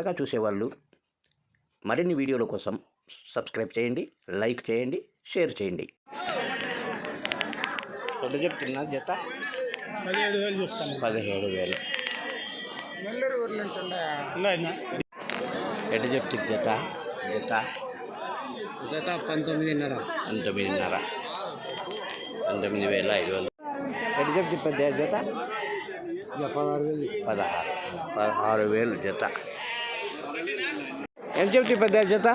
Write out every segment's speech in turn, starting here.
కొత్తగా చూసేవాళ్ళు మరిన్ని వీడియోల కోసం సబ్స్క్రైబ్ చేయండి లైక్ చేయండి షేర్ చేయండి. ఎంత చెప్తున్నా జత? పదిహేడు వేలు చూస్తాను. పదిహేడు వేలు. నెల్లూరు ఊర్లు ఎటు చెప్తుంది జత? జత? జత పంతొమ్మిదిన్నర. పంతొమ్మిదిన్నర. పంతొమ్మిది వేల ఐదు వందలు. ఎటు చెప్తుంది జత? పదహారు వేలు. పదహారు. పదహారు వేలు జత. ఎంత చెప్తే పెద్ద జత?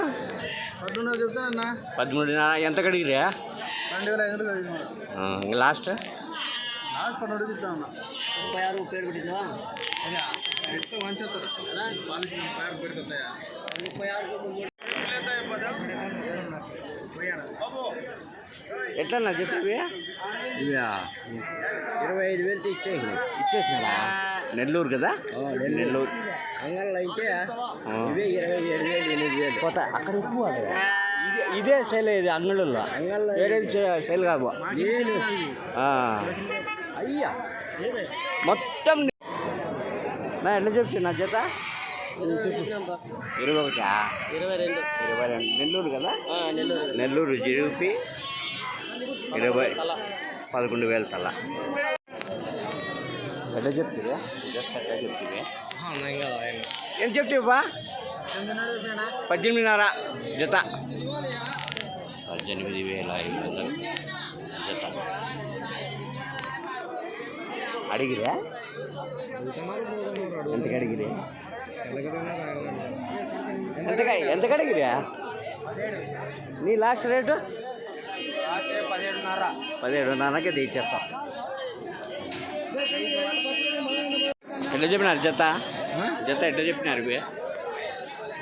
పద్దున్నర చెప్తానన్నా. పదమూడున్నర ఎంత కడిగిరా రెండు వేల ఐదు వందలు లాస్ట్? లాస్ట్ పన్నెండు చెప్తానన్నా. ముప్పై ఆరు పేరు పెట్టిందా ఎక్కువ మంచేస్తారు పాలసీ పేరు పెడుతుందా ముప్పై ఆరు ఎట్లా నా జత ఇవి? ఇరవై ఐదు వేలు ఇచ్చేసి ఇచ్చేసినారా? నెల్లూరు కదా? నెల్లూరు. అంగల్లో అయితే ఆ. ఇవే ఇరవై ఏడు వేలు ఎనిమిది వేలు పోతా అక్కడ ఎక్కువ ఇదే ఇదే శైలి ఇది అంగళ్ళల్లో అంగల్లో వేరే శైలి కాదు. నేను ఆ. అయ్యా. మొత్తం నా ఎట్లా చెప్తున్నా నా జత ఇరవై ఒకటా? ఇరవై రెండు. ఇరవై రెండు. నెల్లూరు కదా? నెల్లూరు. నెల్లూరు జిడిపి ఇరవై పదకొండు వేల తల. చెప్తురా జస్ట్ ఎట్లా చెప్తుంది ఏం చెప్తావా పద్దెనిమిదిన్నర జత. పద్దెనిమిది వేల ఐదు వందలు జత. అడిగిరా? ఎంతకు అడిగిరే? ఎంతక ఎంతకు అడిగిరా? నీ లాస్ట్ రేటు? పదిహేడున్నర. పదిహేడున్నరకే తెచ్చేస్తాం ఎట్లా చెప్పినారు జత? జత ఎట్లా చెప్పినారు ఇరవై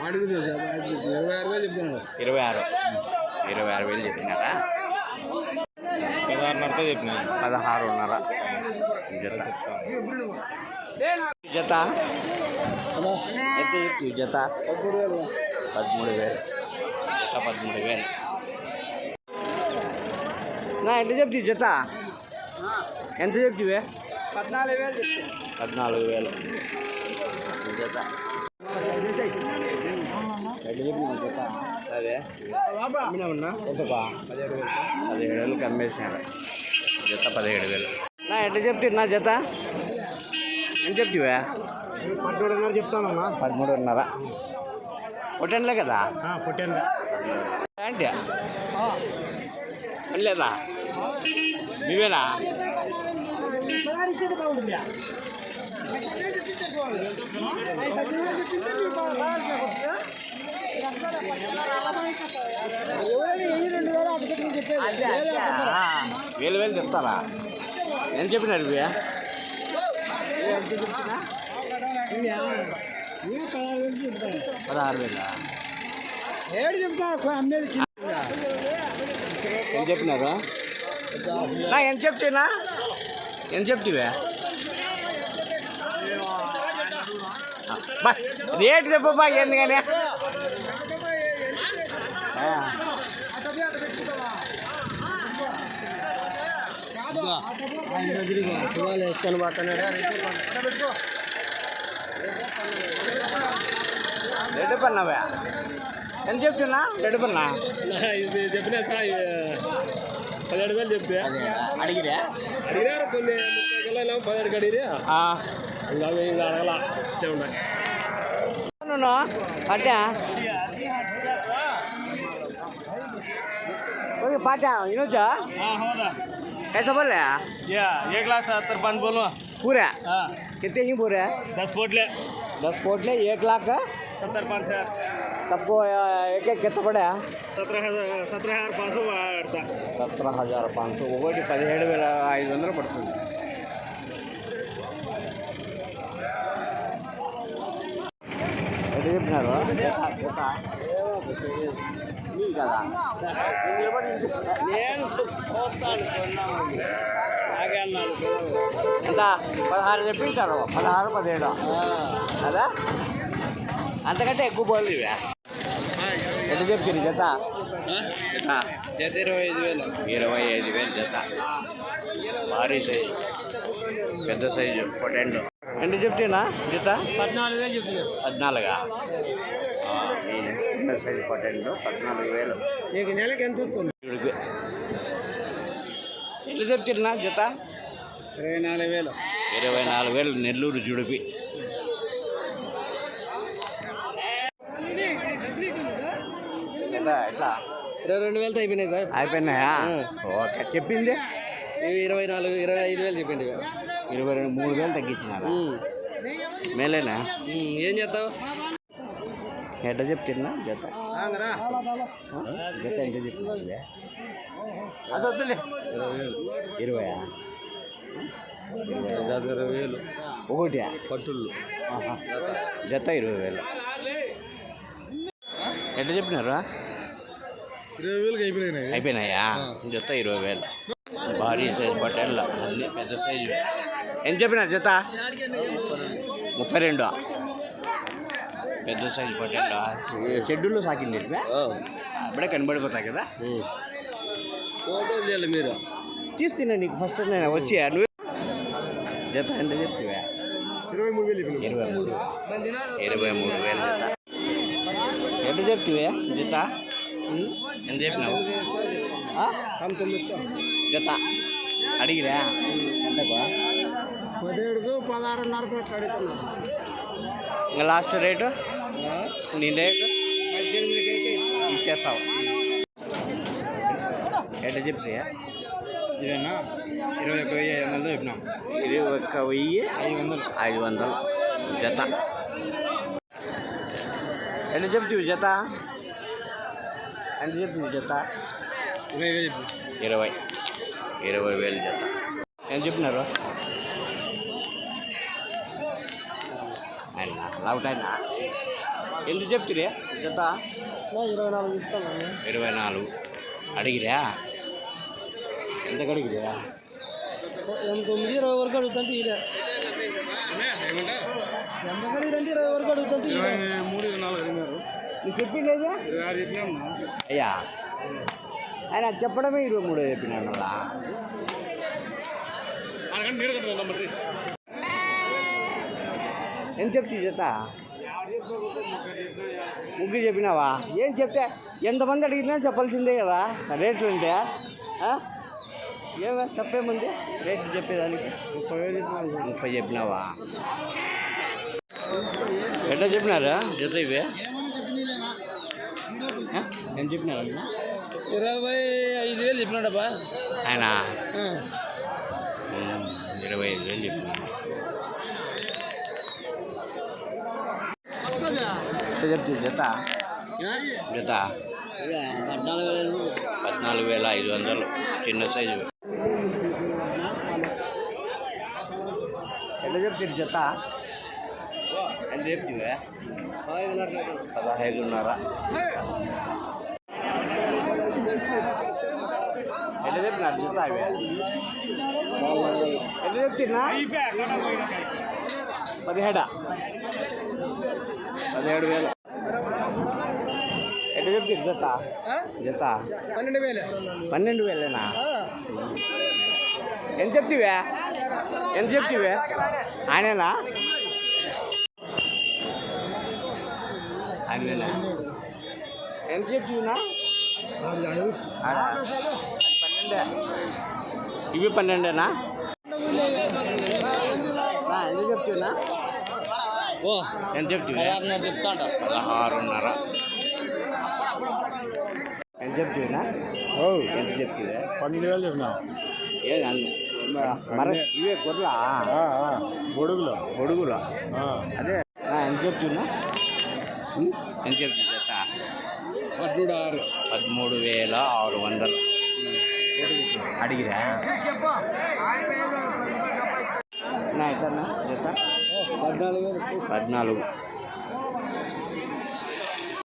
ఆరు వేలు చెప్తున్నాడు ఇరవై ఆరు. ఇరవై ఆరు వేలు చెప్పినారా? పదహారున్నరతో చెప్పిన. పదహారున్నర. జత. జత? ఎంత చెప్తు జత? పదమూడు వేలు. జత పదమూడు వేలు. నా ఎంత చెప్తు జత? ఎంత చెప్తివే పద్నాలుగు వేలు పద్నాలుగు వేలు. జత అదే. పదిహేడు వేలు. అమ్మేసినారు. జత పదిహేడు వేలు నా ఎట్లా చెప్తుంది నా జత? ఎంత చెప్తివా? పద్దెనిమిదిన్నర చెప్తానన్నా. పదమూడున్నర. ఒకటేనులే కదా? పుట్టాను అంటే లేదా నువ్వేనా? వేలు వేలు చెప్తారా? ఎంత చెప్తున్నా పదహారు వేల. ఏడు చెప్తాను అమ్మేది ఎంత చెప్పినారు? ఎంత చెప్తున్నా? ఎంత చెప్తివే? బా రేటు చెప్పబ్బా ఎందుకని వేసుకొని పోతున్నాడు రెడ్డి పన్నావా? ఎంత చెప్తున్నా? రెడ్డి పన్నా? ఇది చెప్పిన పదిహేడు వేలు చెప్తే అడిగిరా అడిగినారు కొన్ని ముప్పై కిలోలు పదిహేడు అడిగిరా ఇంకా అవి ఇంకా అడగల ఉన్నాయి పట్టా ఓకే పాట వినోచ్చా हाँ होगा कैसा बोल रहे हैं या एक लाख सत्तर पाँच बोलो पूरा हाँ कितने ही पूरे दस फुट ले दस फोट ले एक लाख का सत्तर पाँच हजार सबको अ, एक एक कितना पड़ा सत्रह हजार सत्रह हजार पाँच सौ आड़ता సత్ర హజార్ పాంచ్ ఒకటి పదిహేడు వేల ఐదు వందలు పడుతుంది ఎటు చెప్పినారు జత, జత. నీది కదా నేను నిలబడి ఇంటి- నేను చూస్తాను కొన్నామని. నాకే అన్నాడు ఎంత పదహారు చెప్పింటారు పదహారు పదిహేడు కదా అంతకంటే ఎక్కువ పోలేదు ఇవే. ఎటు చెప్తుంది జత? జత? జత ఇరవై ఐదు వేలు. ఇరవై ఐదు వేలు జత. భారీ సైజు పెద్ద సైజు పొటెండో ఎంత చెప్తేనా జత? పద్నాలుగు వేలు చెప్తున్నారు పద్నాలుగా? చిన్న సైజు పట్టండి పద్నాలుగు వేలు. నీకు నెలకి ఎంత వస్తుంది? ఎంత చెప్తున్నా జత? ఇరవై నాలుగు వేలు. ఇరవై నాలుగు వేలు నెల్లూరు జుడిపి. ఎట్లా ఎట్లా? ఇరవై రెండు వేలతో అయిపోయినాయి సార్. అయిపోయినాయా? ఓకే. చెప్పింది? ఇవి ఇరవై నాలుగు ఇరవై ఐదు వేలు చెప్పింది. ఇరవై రెండు మూడు వేలు తగ్గించినారా? మేలేనా? ఏం చేస్తావు ఎట్ట చెప్తున్నా జత? జత ఎంత చెప్తున్నా ఇరవై ఇరవై వేలు. ఒకటి పట్టుళ్ళు. జత ఇరవై వేలు. ఎట్ట చెప్పినారా? ఇరవై వేలకి అయిపోయినాయి. అయిపోయినాయా? జత ఇరవై వేలు. భారీ సైజు పట్టేళ్ళ అన్ని పెద్ద సైజు. ఎంత చెప్పినారు జత? ముప్పై రెండు? పెద్ద సైజు పట్టేళ్ళ షెడ్యూల్లో సాకింది? అప్పుడే కనబడిపోతాయి కదా. ఫోటోలు చేయాలి మీరు. తీస్తున్నా నీకు ఫస్ట్ నేను వచ్చి నువ్వు. జత ఎంత చెప్తివా? ఇరవై మూడు వేలు ఇరవై మూడు. ఇరవై మూడు వేలు జత. ఎంత చెప్తివే జత? ఎంత చెప్పినావు? జత అడిగిరా? ఎంతకు? పదిహేడుకు పదహారున్నర అట్లా అడుగుతున్నాను ఇంకా లాస్ట్ రేటు? నీ రేటు? ఇచ్చేస్తావు. ఎట్లా చెప్తాయా ఇదేనా? ఇరవై ఒక వెయ్యి ఐదు వందలతో చెప్పినాం. ఇది ఒక్క వెయ్యి ఐదు వందలు. ఐదు వందలు. జత. ఎట్లా చెప్తావు జత. ఎంత చెప్తుంది జత. ఇరవై ఇరవై. ఇరవై వేలు జత. ఏం చెప్పినారు? ఆయన లావుటాయినా ఎందుకు చెప్తురే జత. ఇరవై నాలుగు చెప్తాను ఇరవై నాలుగు. అడిగిరా? ఎంతకు అడిగిరా తొమ్మిది ఇరవై వరకు అడుగుతుంటే ఇదే. ఎంత అడిగిరంటే ఇరవై వరకు అడుగుతుంటే మూడు ఇరవై నాలుగు అడిగినారు. చెప్పిండేది అయ్యా. ఆయన చెప్పడమే ఇరవై మూడు చెప్పినాడు మరి ఎంత చెప్తే జత? ముగ్గురు చెప్పినావా? ఏం చెప్తే? ఎంతమంది అడిగినా చెప్పాల్సిందే కదా. రేట్లు ఉంటే? ఏమే తప్పేముంది? రేట్లు చెప్పేదానికి. ముప్పై వేలు ముప్పై చెప్పినావా? ఎట్లా చెప్పినారా? జత ఇవే? ఎంత చెప్పినారా ఇరవై ఐదు వేలు చెప్పినాడబ్బా. ఆయన? ఇరవై ఐదు వేలు చెప్పినాడు. చెప్తుంది జత జత? పద్నాలుగు వేలు. పద్నాలుగు వేల ఐదు వందలు. చిన్న సైజు. ఎంత చెప్తుంది జత? ఎంత చెప్తుంది పదహైదున్నర. ఎంత చెప్పినారు జత అవి? ఎంత చెప్తున్నా పదిహేడా? పదిహేడు వేలు. ఎంత చెప్తుంది జత జత పన్నెండు వేలు. పన్నెండు వేలేనా? ఎంత చెప్తివే ఎంత చెప్తివే ఆయనేనా? ఎంత చెప్తివినా పన్నెండే ఇవి పన్నెండేనా? ఎంత చెప్తున్నా ఓ ఎంత చెప్తివే? పదహారున్నర చెప్తాంట పదహారున్నర. ఎంత చెప్తున్నా ఓ ఎంత చెప్తివే? పన్నెండు వేలు చెప్పినావు ఏ మర ఇవే గొర్రెలా? గొడుగులో గొడుగులు అదే ఆ, ఎంత చెప్తున్నా? ఎంత చెప్తుంది జత పద్మూడు ఆరు. పదమూడు వేల ఆరు వందలు. అడిగిరా? నా ఎట్లన్నా జత పద్నాలుగు పద్నాలుగు.